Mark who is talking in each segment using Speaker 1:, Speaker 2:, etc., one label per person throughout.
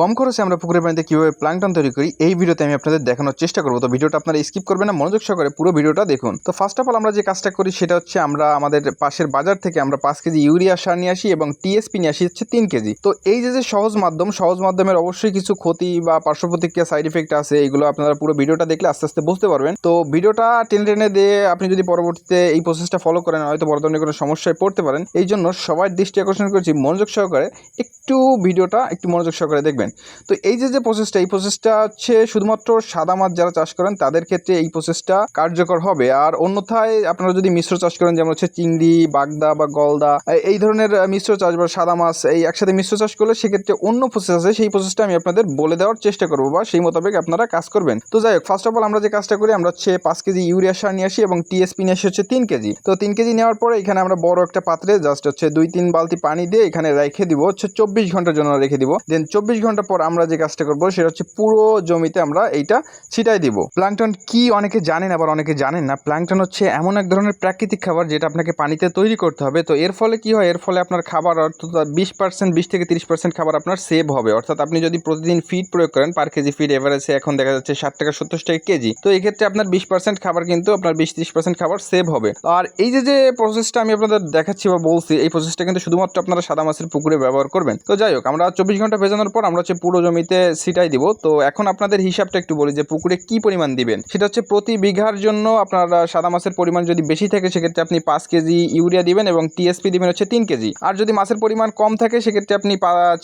Speaker 1: কম খরচে আমরা পুকুরের পানিতে কীভাবে প্লাংটন তৈরি করি, এই ভিডিওতে আমি আপনাদের দেখানোর চেষ্টা করব। তো ভিডিওটা আপনারা স্কিপ করবেন না, মনোযোগ সহকারে পুরো ভিডিওটা দেখুন। তো ফার্স্ট অফ অল আমরা যে কাজটা করি সেটা হচ্ছে আমরা আমাদের পাশের বাজার থেকে আমরা পাঁচ কেজি ইউরিয়া সার নিয়ে আসি এবং টিএসপি নিয়ে আসি হচ্ছে তিন কেজি। তো এই যে যে সহজ মাধ্যম, সহজ মাধ্যমের অবশ্যই কিছু ক্ষতি বা পার্শ্ব প্রতিক্রিয়া সাইড ইফেক্ট আছে, এগুলো আপনারা পুরো ভিডিওটা দেখলে আস্তে আস্তে বুঝতে পারবেন। তো ভিডিওটা টেনে টেনে দিয়ে আপনি যদি পরবর্তীতে এই প্রসেসটা ফলো করেন, হয়তো বড় ধরনের কোনো সমস্যায় পড়তে পারেন। এই জন্য সবার দৃষ্টি আকর্ষণ করছি, মনোযোগ সহকারে একটু ভিডিওটা একটু মনোযোগ সহকারে দেখবেন। তো এই যে যে প্রসেসটা এই প্রসেসটা হচ্ছে শুধুমাত্র সাদা মাছ যারা চাষ করেন, তাদের ক্ষেত্রে এই প্রসেসটা কার্যকর হবে। আর অন্যথায় আপনারা যদি মিশ্র চাষ করেন, যেমন হচ্ছে চিংড়ি, বাগদা বা গলদা এই ধরনের মিশ্র চাষ বা সাদা মাছ, এই একসাথে মিশ্র চাষ করলে সেক্ষেত্রে অন্য প্রসেস আছে। সেই প্রসেসটা আমি আপনাদের বলে দেওয়ার চেষ্টা করব বা সেই মোতাবেক আপনারা কাজ করবেন। তো যাই হোক ফার্স্ট অফ অল আমরা যে কাজটা করি, আমরা হচ্ছে পাঁচ কেজি ইউরিয়া সার নিয়ে আসি এবং টিএসপি নিয়ে আসি হচ্ছে তিন কেজি। তো তিন কেজি নেওয়ার পরে এখানে আমরা বড় একটা পাত্রে জাস্ট হচ্ছে দুই, তিন বালতি পানি দিয়ে এখানে রেখে দিব, হচ্ছে চব্বিশ ঘণ্টার জন্য রেখে দিব। দেন চব্বিশ ঘণ্টা পর আমরা যে কাজটা করব, সেটা হচ্ছে পুরো জমিতে আমরা এইটা ছিটাই দিব। প্লাংটন কি অনেকে জানেন আবার অনেকে জানেন না। প্লাংটন হচ্ছে এমন এক ধরনের প্রাকৃতিক খাবার যেটা আপনাকে পানিতে তৈরি করতে হবে। তো এর ফলে কি হয়? এর ফলে আপনার খাবার অর্থাৎ বিশ পার্সেন্ট বিশ থেকে তিরিশ পার্সেন্ট খাবার আপনার সেভ হবে। অর্থাৎ আপনি যদি প্রতিদিন ফিড প্রয়োগ করেন পার কেজি ফিড এভারেজে এখন দেখা যাচ্ছে ষাট টাকা সত্তর টাকা কেজি। তো এই ক্ষেত্রে আপনার বিশ পার্সেন্ট খাবার কিন্তু আপনার বিশ ত্রিশ পার্সেন্ট খাবার সেভ হবে। আর এই যে যে প্রসেসটা আমি আপনাদের দেখাচ্ছি বা বলছি, এই প্রসেসটা কিন্তু শুধুমাত্র আপনারা সাদা মাছের পুকুরে ব্যবহার করবেন। তো যাই হোক, আমরা চব্বিশ ঘণ্টা ভেজানোর পর আমরা হচ্ছে পুরো জমিতে সিটাই দিব। তো এখন আপনাদের হিসাবটা একটু বলি যে পুকুরে কি পরিমাণ দিবেন? সেটা হচ্ছে প্রতি বিঘার জন্য আপনার সাদা মাছের পরিমাণ যদি বেশি থাকে, সেক্ষেত্রে আপনি পাঁচ কেজি ইউরিয়া দিবেন এবং টিএসপি দিবেন হচ্ছে তিন কেজি। আর যদি মাছের পরিমাণ কম থাকে, সেক্ষেত্রে আপনি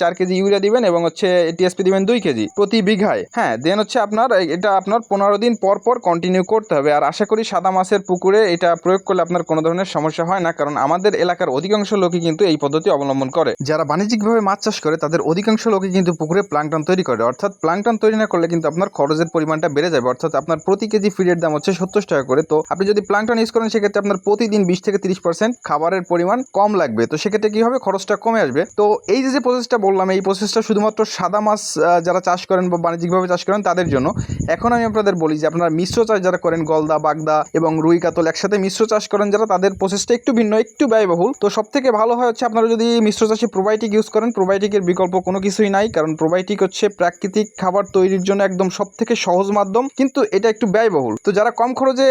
Speaker 1: চার কেজি ইউরিয়া দিবেন এবং হচ্ছে টিএসপি দিবেন দুই কেজি প্রতি বিঘায়। হ্যাঁ দেন হচ্ছে আপনার এটা আপনার পনেরো দিন পর পর কন্টিনিউ করতে হবে। আর আশা করি সাদা মাছের পুকুরে এটা প্রয়োগ করলে আপনার কোনো ধরনের সমস্যা হয় না, কারণ আমাদের এলাকার অধিকাংশ লোকই কিন্তু এই পদ্ধতি অবলম্বন করে। যারা বাণিজ্যিকভাবে মাছ চাষ করে, তাদের অধিকাংশ লোকই কিন্তু পুকুরে প্লাংটন তৈরি করে। অর্থাৎ প্লাংটন তৈরি না করলে কিন্তু আপনার খরচের পরিমাণটা বেড়ে যাবে। অর্থাৎ আপনার প্রতি কেজি ফিডের দাম হচ্ছে সত্তর টাকা করে। তো আপনি যদি প্লাংটন ইউজ করেন, সেক্ষেত্রে আপনার প্রতিদিন বিশ থেকে তিরিশ পার্সেন্ট খাবারের পরিমাণ কম লাগবে। তো সেক্ষেত্রে কি হবে? খরচটা কমে আসবে। তো এই যে প্রসেসটা বললাম, এই প্রসেসটা শুধুমাত্র সাদা মাছ যারা চাষ করেন বা বাণিজ্যিকভাবে চাষ করেন, তাদের জন্য। এখন আমি আপনাদের বলি যে, আপনারা মিশ্র চাষ যারা করেন, গলদা, বাগদা এবং রুই, কাতল একসাথে মিশ্র চাষ করেন, যারা তাদের প্রসেসটা একটু ভিন্ন, একটু ব্যয়বহুল। তো সব থেকে ভালো হয় হচ্ছে, আপনারা যদি মিশ্র চাষে প্রোবায়োটিক ইউজ করেন প্রোবায়োটিকের বিকল্প কোনো কিছুই নাই। কারণ প্রোবায়োটিক হচ্ছে, প্রাকৃতিক খাবার তৈরির জন্য একদম সব থেকে সহজ মাধ্যম, কিন্তু এটা একটু ব্যয়বহুল। তো যারা কম খরচে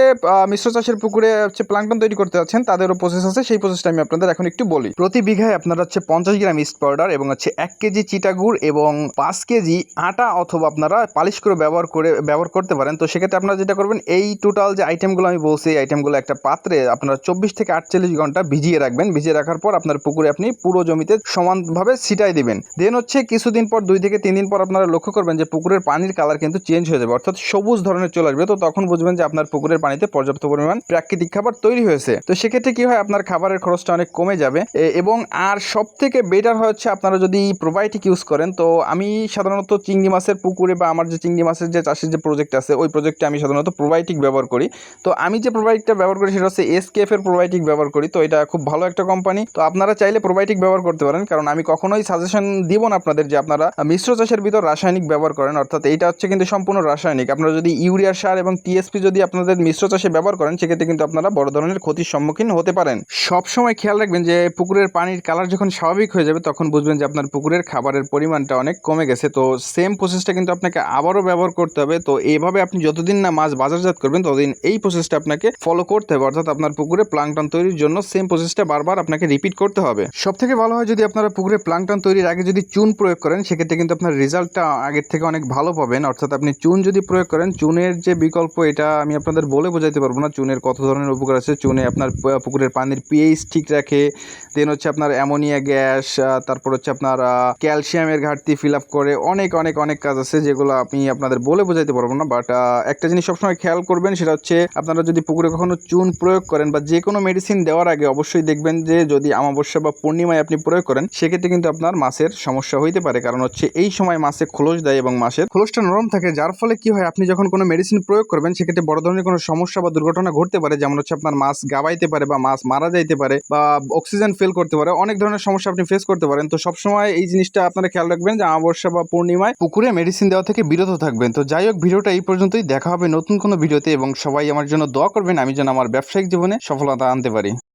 Speaker 1: মিশ্র চাষের পুকুরে হচ্ছে প্লাংটন তৈরি করতে যাচ্ছেন, তাদেরও প্রসেস আছে, সেই প্রসেসটা আমি আপনাদের এখন একটু বলি। প্রতি বিঘায় আপনারা হচ্ছে পঞ্চাশ গ্রাম ইস্ট পাউডার এবং হচ্ছে এক কেজি চিটাগুড় এবং পাঁচ কেজি আটা অথবা আপনারা পালিশ করে ব্যবহার করে, ব্যবহার করতে পারেন। তো সেক্ষেত্রে আপনারা যেটা করবেন, এই টোটাল যে আইটেমগুলো আমি বলছি, এই আইটেমগুলো একটা পাত্রে আপনারা চব্বিশ থেকে আটচল্লিশ ঘণ্টা ভিজিয়ে রাখবেন। ভিজিয়ে রাখার পর আপনার পুকুরে আপনি পুরো জমিতে সমানভাবে ছিটাই দিবেন। দেন হচ্ছে কিছুদিন পর দুই থেকে তিন দিন পর আপনারা লক্ষ্য করবেন যে পুকুরের পানির কালার কিন্তু চেঞ্জ হয়ে যাবে। অর্থাৎ সবুজ ধরনের চলে আসবে। তো তখন বুঝবেন যে আপনার পুকুরের পানিতে পর্যাপ্ত পরিমাণ প্রাকৃতিক খাবার তৈরি হয়েছে। তো সেক্ষেত্রে কি হয়? আপনার খাবারের খরচটা অনেক কমে যাবে। এবং আর সব থেকে বেটার হচ্ছে আপনারা যদি প্রোবায়োটিক ইউজ করেন, তো আমি সাধারণত চিংড়ি মাছের পুকুরে বা আমার যে চিংড়ি মাছের যে চাষের যে প্রজেক্ট আছে, ওই প্রজেক্টে আমি সাধারণত প্রোবায়োটিক ব্যবহার করি। তো আমি যে প্রোবায়োটিকটা ব্যবহার করি, সেটা হচ্ছে এসকেএফ এর প্রোবায়োটিক ব্যবহার করি। তো এটা খুব ভালো একটা কোম্পানি তো আপনারা চাইলে প্রোবায়োটিক ব্যবহার করতে পারেন। কারণ আমি কখনোই সাজেশন দিব না আপনাদের যে আপনারা মিশ্র চাষের ভিতর রাসায়নিক ব্যবহার করেন, অর্থাৎ এইটা হচ্ছে কিন্তু সম্পূর্ণ রাসায়নিক। আপনারা যদি ইউরিয়া সার এবং টিএসপি যদি আপনাদের মিশ্র চাষে ব্যবহার করেন, সেক্ষেত্রে কিন্তু আপনারা বড় ধরনের ক্ষতির সম্মুখীন হতে পারেন। সব সময় খেয়াল রাখবেন যে, পুকুরের পানির কালার যখন স্বাভাবিক হয়ে যাবে, তখন বুঝবেন যে আপনার পুকুরের খাবারের পরিমাণটা অনেক কমে গেছে। তো সেম প্রসেসটা কিন্তু আপনাকে আবারও ব্যবহার করতে হবে। তো এইভাবে আপনি যতদিন না মাছ বাজারজাত করবেন, ততদিন এই প্রসেসটা আপনাকে ফলো করতে হবে। অর্থাৎ আপনার পুকুরে প্লাংটন তৈরির জন্য সেম প্রসেসটা বারবার আপনাকে রিপিট করতে হবে। সব থেকে ভালো হয় যদি আপনারা পুকুরে প্লাংটন তৈরির আগে যদি চুন প্রয়োগ করেন, সেক্ষেত্রে কিন্তু আপনার রেজাল্টটা আগের থেকে অনেক ভালো পাবেন। অর্থাৎ আপনি চুন যদি প্রয়োগ করেন, চুনের যে বিকল্প এটা আমি আপনাদের বলে বোঝাতে পারব না। চুনের কত ধরনের উপকার আছে? চুনে আপনার পুকুরের পানির পিএইচ ঠিক রাখে। দেন হচ্ছে আপনার অ্যামোনিয়া গ্যাস তারপর হচ্ছে আপনার ক্যালসিয়ামের ঘাটতি ফিল আপ করে অনেক অনেক অনেক কাজ আছে যেগুলো আমি আপনাদের বলে বোঝাতে পারব না। বাট একটা জিনিস সবসময় খেয়াল করবেন সেটা হচ্ছে আপনারা যদি পুকুরে কখনো চুন প্রয়োগ করেন বা যে কোনো মেডিসিন দেওয়ার আগে অবশ্যই দেখবেন যে যদি আমাবস্যা বা পূর্ণিমায় আপনি প্রয়োগ করেন, সেক্ষেত্রে কিন্তু আপনার মাছের সমস্যা হইতে পারে। কারণ হচ্ছে এই সময় মাছে খোলস দেয় এবং মাছের খোলসটা নরম থাকে, যার ফলে কি হয়, আপনি যখন কোনো মেডিসিন প্রয়োগ করবেন, সেক্ষেত্রে বড় ধরনের কোনো সমস্যা বা দুর্ঘটনা ঘটতে পারে, যেমন হচ্ছে আপনার মাছ গাবাইতে পারে বা মাছ মারা যাইতে পারে বা অক্সিজেন ফেল করতে পারে, অনেক ধরনের সমস্যা আপনি ফেস করতে পারেন। তো সবসময় এই জিনিসটা আপনারা খেয়াল রাখবেন যে আমাবস্যা বা পূর্ণিমায় পুকুরে মেডিসিন দেওয়া থেকে বিরত থাকবেন। তো যাই হোক, ভিডিওটা এই পর্যন্তই। দেখা হবে নতুন কোনো ভিডিওতে এবং সবাই আমার জন্য দোয়া করবেন, আমি যেন আমার ব্যবসায়িক জীবনে সফলতা আনতে পারি।